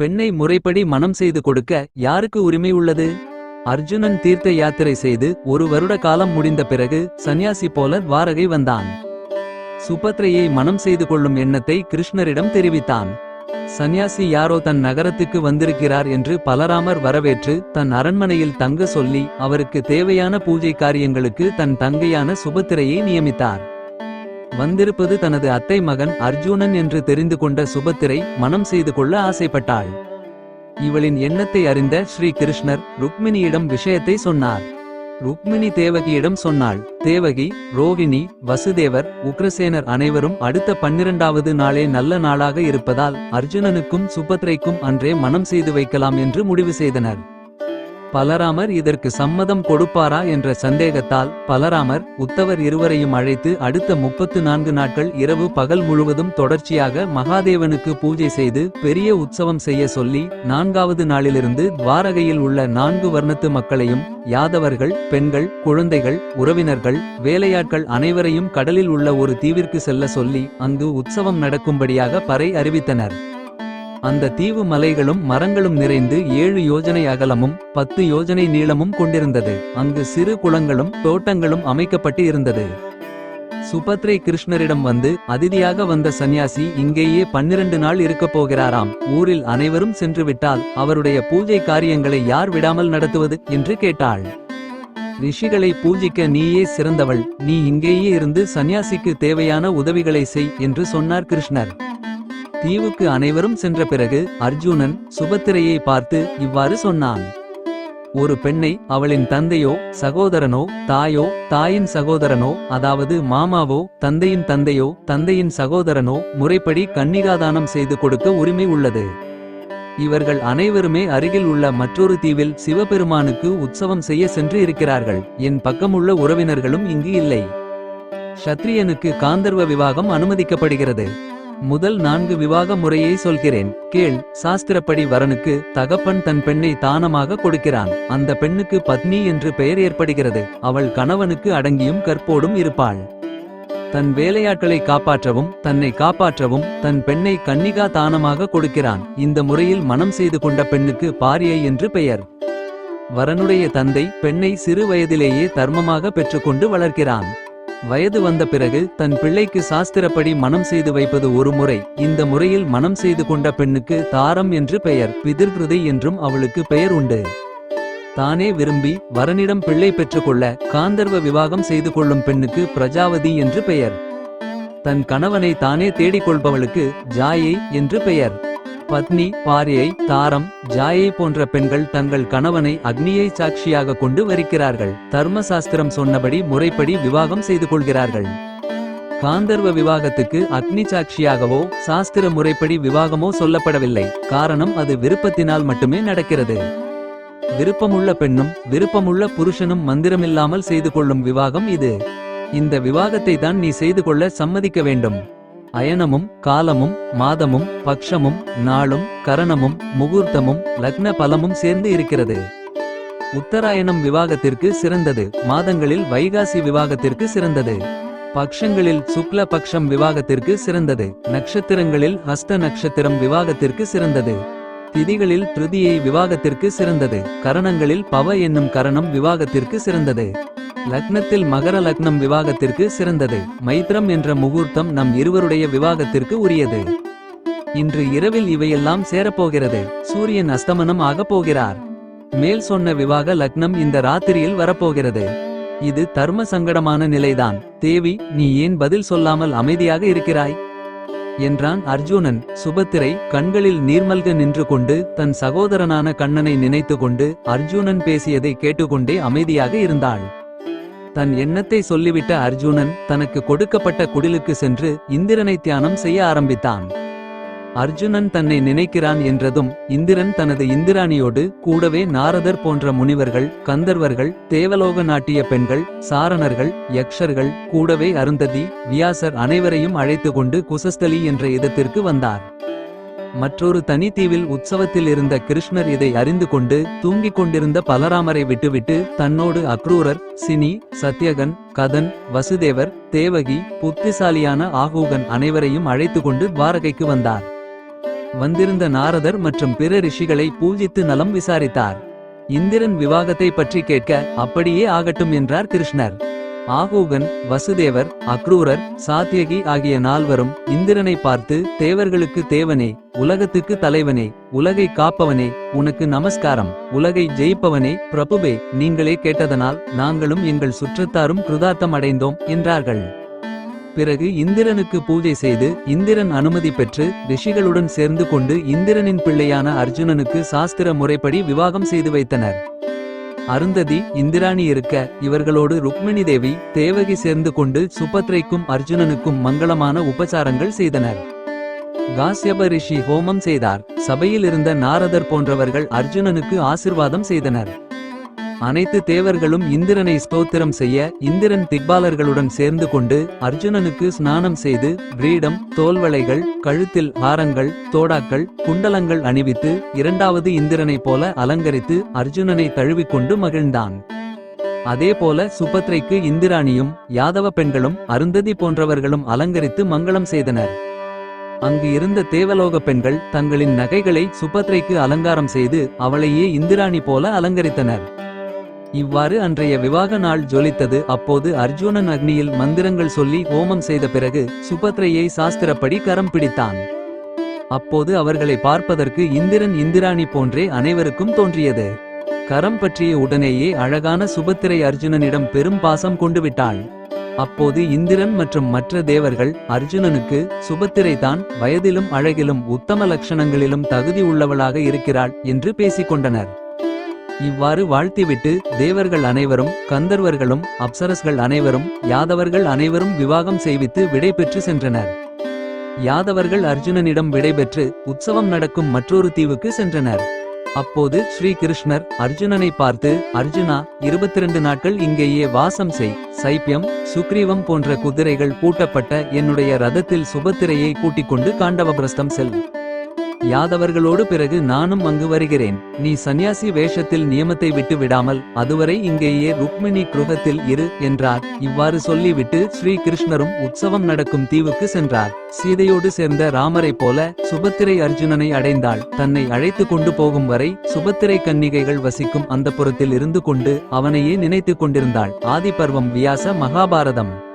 பெண்ணை முறைப்படி மனம் செய்து கொடுக்க யாருக்கு உரிமை உள்ளது? அர்ஜுனன் தீர்த்த யாத்திரை செய்து ஒரு வருட காலம் முடிந்த பிறகு சன்னியாசி போல துவாரகை வந்தான். சுபத்ரையை மனம் செய்து கொள்ளும் எண்ணத்தை கிருஷ்ணரிடம் தெரிவித்தான். சந்நியாசி யாரோ தன் நகரத்துக்கு வந்திருக்கிறார் என்று பலராமர் வரவேற்று தன் அரண்மனையில் தங்க சொல்லி அவருக்கு தேவையான பூஜை காரியங்களுக்கு தன் தங்கையான சுபத்திரையை நியமித்தார். வந்திருப்பது தனது அத்தை மகன் அர்ஜுனன் என்று தெரிந்து கொண்ட சுபத்திரை மனம் செய்து கொள்ள ஆசைப்பட்டாள். இவளின் எண்ணத்தை அறிந்த ஸ்ரீ கிருஷ்ணர் ருக்மிணியிடம் விஷயத்தை சொன்னார். ருக்மிணி தேவகியிடம் சொன்னாள் தேவகி ரோகிணி வசுதேவர் உக்ரசேனர் அனைவரும் அடுத்த பன்னிரண்டாவது நாளே நல்ல நாளாக இருப்பதால் அர்ஜுனனுக்கும் சுபத்ரைக்கும் அன்றே மனம் செய்து வைக்கலாம் என்று முடிவு செய்தனர். பலராமர் இதற்கு சம்மதம் கொடுப்பாரா என்ற சந்தேகத்தால் பலராமர் உத்தவர் இருவரையும் அழைத்து அடுத்த முப்பத்து நான்கு நாட்கள் இரவு பகல் முழுவதும் தொடர்ச்சியாக மகாதேவனுக்கு பூஜை செய்து பெரிய உற்சவம் செய்ய சொல்லி நான்காவது நாளிலிருந்து துவாரகையில் உள்ள நான்கு வர்ணத்து மக்களையும் யாதவர்கள் பெண்கள் குழந்தைகள் உறவினர்கள் வேலையாட்கள் அனைவரையும் கடலில் உள்ள ஒரு தீவிற்கு செல்ல சொல்லி அங்கு உற்சவம் நடக்கும்படியாக பறை அறிவித்தனர். அந்த தீவு மலைகளும் மரங்களும் நிறைந்து ஏழு யோஜனை அகலமும் பத்து யோஜனை நீளமும் கொண்டிருந்தது. அங்கு சிறு குளங்களும் தோட்டங்களும் அமைக்கப்பட்டு இருந்தது. சுபத்ரை கிருஷ்ணரிடம் வந்து அதிதியாக வந்த சந்நியாசி இங்கேயே பன்னிரண்டு நாள் இருக்கப் போகிறாராம். ஊரில் அனைவரும் சென்றுவிட்டால் அவருடைய பூஜை காரியங்களை யார் விடாமல் நடத்துவது? என்று கேட்டாள். ரிஷிகளை பூஜிக்க நீயே சிறந்தவள். நீ இங்கேயே இருந்து சந்நியாசிக்கு தேவையான உதவிகளை செய் என்று சொன்னார் கிருஷ்ணர். தீவுக்கு அனைவரும் சென்ற பிறகு அர்ஜுனன் சுபத்திரையை பார்த்து இவ்வாறு சொன்னான். ஒரு பெண்ணை அவளின் தந்தையோ சகோதரனோ தாயோ தாயின் சகோதரனோ அதாவது மாமாவோ தந்தையின் தந்தையோ தந்தையின் சகோதரனோ முறைப்படி கன்னிகாதானம் செய்து கொடுக்க உரிமை உள்ளது. இவர்கள் அனைவருமே அருகில் உள்ள மற்றொரு தீவில் சிவபெருமானுக்கு உற்சவம் செய்ய சென்று இருக்கிறார்கள். என் பக்கமுள்ள உறவினர்களும் இங்கு இல்லை. ஷத்ரியனுக்கு காந்தர்வ விவாகம் அனுமதிக்கப்படுகிறது. முதல் நான்கு விவாக முறையை சொல்கிறேன். கேள் சாஸ்திரப்படி வரனுக்கு தகப்பன் தன் பெண்ணை தானமாக கொடுக்கிறான். அந்த பெண்ணுக்கு பத்னி என்று பெயர் ஏற்படுகிறது. அவள் கணவனுக்கு அடங்கியும் கற்போடும் இருப்பாள். தன் வேலையாட்களை காப்பாற்றவும் தன்னை காப்பாற்றவும் தன் பெண்ணை கன்னிகா தானமாக கொடுக்கிறான். இந்த முறையில் மனம் செய்து கொண்ட பெண்ணுக்கு பாரியை என்று பெயர். வரனுடைய தந்தை பெண்ணை சிறு வயதிலேயே தர்மமாக பெற்றுக்கொண்டு வளர்க்கிறான். வயது வந்த பிறகு தன் பிள்ளைக்கு சாஸ்திரப்படி மனம் செய்து வைப்பது ஒரு முறை. இந்த முறையில் மனம் செய்து கொண்ட பெண்ணுக்கு தாரம் என்று பெயர் பிதிர்கிருதி என்றும் அவளுக்கு பெயர் உண்டு. தானே விரும்பி வரனிடம் பிள்ளை பெற்றுக்கொள்ள காந்தர்வ விவாகம் செய்து கொள்ளும் பெண்ணுக்கு பிரஜாவதி என்று பெயர். தன் கணவனை தானே தேடிக் கொள்பவளுக்கு ஜாயை என்று பெயர். பத்னி பாரியை தாரம் ஜாயை போன்ற பெண்கள் தங்கள் கணவனை அக்னியை சாட்சியாக கொண்டு வரிக்கிறார்கள். தர்மசாஸ்திரம் சொன்னபடி முறைப்படி விவாகம் செய்து கொள்கிறார்கள். காந்தர்வ விவாகத்துக்கு அக்னி சாட்சியாகவோ சாஸ்திர முறைப்படி விவாகமோ சொல்லப்படவில்லை. காரணம் அது விருப்பத்தினால் மட்டுமே நடக்கிறது. விருப்பமுள்ள பெண்ணும் விருப்பமுள்ள புருஷனும் மந்திரமில்லாமல் செய்து கொள்ளும் விவாகம் இது. இந்த விவாகத்தை தான் நீ செய்து கொள்ள சம்மதிக்க வேண்டும். அயனமும் காலமும் மாதமும் பக்ஷமும் நாளும் கரணமும் முகூர்த்தமும் லக்ன பலமும் சேர்ந்து இருக்கிறது. உத்தராயணம் விவாகத்திற்கு சிறந்தது. மாதங்களில் வைகாசி விவாகத்திற்கு சிறந்தது. பக்ஷங்களில் சுக்ல பக்ஷம் விவாகத்திற்கு சிறந்தது. நட்சத்திரங்களில் ஹஸ்த நட்சத்திரம் விவாகத்திற்கு சிறந்தது. திதிகளில் திருதியை விவாகத்திற்கு சிறந்தது. கரணங்களில் பவ என்னும் கரணம் விவாகத்திற்கு சிறந்தது. லக்னத்தில் மகர லக்னம் விவாகத்திற்கு சிறந்தது. மைத்ரம் என்ற முகூர்த்தம் நம் இருவருடைய விவாகத்திற்கு உரியது. இன்று இரவில் இவையெல்லாம் சேரப்போகிறது. சூரியன் அஸ்தமனம் ஆகப் போகிறார். மேல் சொன்ன விவாக லக்னம் இந்த ராத்திரியில் வரப்போகிறது. இது தர்ம சங்கடமான நிலைதான். தேவி நீ ஏன் பதில் சொல்லாமல் அமைதியாக இருக்கிறாய்? என்றான் அர்ஜுனன். சுபத்திரை கண்களில் நீர்மல்க நின்று கொண்டு தன் சகோதரனான கண்ணனை நினைத்து கொண்டு அர்ஜுனன் பேசியதை கேட்டுக்கொண்டே அமைதியாக இருந்தாள். தன் எண்ணத்தை சொல்லிவிட்ட அர்ஜுனன் தனக்கு கொடுக்கப்பட்ட குடிலுக்கு சென்று இந்திரனை தியானம் செய்ய ஆரம்பித்தான். அர்ஜுனன் தன்னை நினைக்கிறான் என்றதும் இந்திரன் தனது இந்திராணியோடு கூடவே நாரதர் போன்ற முனிவர்கள் கந்தர்வர்கள் தேவலோக நாட்டிய பெண்கள் சாரணர்கள் யக்ஷர்கள் கூடவே அருந்ததி வியாசர் அனைவரையும் அழைத்து கொண்டு குசஸ்தலி என்ற இடத்திற்கு வந்தார். மற்றொரு தனித்தீவில் உற்சவத்தில் இருந்த கிருஷ்ணர் இதை அறிந்து கொண்டு தூங்கிக் கொண்டிருந்த பலராமரை விட்டுவிட்டு தன்னோடு அக்ரூரர் சினி சத்யகன் கதன் வசுதேவர் தேவகி புத்திசாலியான ஆகூகன் அனைவரையும் அழைத்து கொண்டு துவாரகைக்கு வந்தார். வந்திருந்த நாரதர் மற்றும் பிற ரிஷிகளை பூஜித்து நலம் விசாரித்தார். இந்திரன் விவாகத்தை பற்றி கேட்க அப்படியே ஆகட்டும் என்றார் கிருஷ்ணர். ஆகூகன் வசுதேவர் அக்ரூரர் சாத்தியகி ஆகிய நால்வரும் இந்திரனை பார்த்து தேவர்களுக்கு தேவனே உலகத்துக்கு தலைவனே உலகை காப்பவனே உனக்கு நமஸ்காரம் உலகை ஜெயிப்பவனே பிரபுவே நீங்களே கேட்டதனால் நாங்களும் எங்கள் சுற்றத்தாரும் கிருதார்த்தம் அடைந்தோம் என்றார்கள். பிறகு இந்திரனுக்கு பூஜை செய்து இந்திரன் அனுமதி பெற்று ரிஷிகளுடன் சேர்ந்து கொண்டு இந்திரனின் பிள்ளையான அர்ஜுனனுக்கு சாஸ்திர முறைப்படி விவாகம் செய்து வைத்தனர். அருந்ததி இந்திராணி இருக்க இவர்களோடு ருக்மிணி தேவி தேவகி சேர்ந்து கொண்டு சுபத்ரைக்கும் அர்ஜுனனுக்கும் மங்களமான உபசாரங்கள் செய்தனர். காசியப ரிஷி ஹோமம் செய்தார். சபையில் இருந்த நாரதர் போன்றவர்கள் அர்ஜுனனுக்கு ஆசிர்வாதம் செய்தனர். அனைத்து தேவர்களும் இந்திரனை ஸ்தோத்திரம் செய்ய இந்திரன் திக்பாலர்களுடன் சேர்ந்து கொண்டு அர்ஜுனனுக்கு ஸ்நானம் செய்து கிரீடம் தோல்வளைகள் கழுத்தில் ஹாரங்கள் தோடாக்கள் குண்டலங்கள் அணிவித்து இரண்டாவது இந்திரனைப் போல அலங்கரித்து அர்ஜுனனை தழுவிக்கொண்டு மகிழ்ந்தான். அதேபோல சுபத்ரைக்கு இந்திராணியும் யாதவ பெண்களும் அருந்ததி போன்றவர்களும் அலங்கரித்து மங்களம் செய்தனர். அங்கு இருந்த தேவலோக பெண்கள் தங்களின் நகைகளை சுபத்ரைக்கு அலங்காரம் செய்து அவளையே இந்திராணி போல அலங்கரித்தனர். இவ்வாறு அன்றைய விவாக நாள் ஜொலித்தது. அப்போது அர்ஜுனன் அக்னியில் மந்திரங்கள் சொல்லி ஹோமம் செய்த பிறகு சுபத்ரையை சாஸ்திரப்படி கரம் பிடித்தான். அப்போது அவர்களை பார்ப்பதற்கு இந்திரன் இந்திராணி போன்றே அனைவருக்கும் தோன்றியது. கரம் பற்றிய உடனேயே அழகான சுபத்திரை அர்ஜுனனிடம் பெரும் பாசம் கொண்டு விட்டாள். அப்போது இந்திரன் மற்றும் மற்ற தேவர்கள் அர்ஜுனனுக்கு சுபத்திரை தான் வயதிலும் அழகிலும் உத்தம லட்சணங்களிலும் தகுதி உள்ளவளாக இருக்கிறாள் என்று பேசிக் கொண்டனர். இவ்வாறு வாழ்த்திவிட்டு தேவர்கள் அனைவரும் கந்தர்வர்களும் அப்சரஸ்கள் அனைவரும் யாதவர்கள் அனைவரும் விவாகம் செய்வித்து விடை பெற்று சென்றனர். யாதவர்கள் அர்ஜுனனிடம் விடைபெற்று உற்சவம் நடக்கும் மற்றொரு தீவுக்கு சென்றனர். அப்போது ஸ்ரீ கிருஷ்ணர் அர்ஜுனனை பார்த்து அர்ஜுனா இருபத்தி ரெண்டு நாட்கள் இங்கேயே வாசம் செய். சைப்பியம் சுக்ரீவம் போன்ற குதிரைகள் பூட்டப்பட்ட என்னுடைய ரதத்தில் சுபத்திரையை கூட்டிக் கொண்டு காண்டவபிரஸ்தம் செல். யாதவர்களோடு பிறகு நானும் அங்கு வருகிறேன். நீ சந்நியாசி வேஷத்தில் நியமத்தை விட்டு விடாமல் அதுவரை இங்கேயே ருக்மிணி குருகத்தில் இரு என்றார். இவ்வாறு சொல்லிவிட்டு ஸ்ரீ கிருஷ்ணரும் உற்சவம் நடக்கும் தீவுக்கு சென்றார். சீதையோடு சேர்ந்த ராமரைப் போல சுபத்திரை அர்ஜுனனை அடைந்தாள். தன்னை அழைத்து கொண்டு போகும் வரை சுபத்திரை கன்னிகைகள் வசிக்கும் அந்த புறத்தில் இருந்து கொண்டு அவனையே நினைத்துக் கொண்டிருந்தாள். ஆதிபர்வம் வியாச மகாபாரதம்.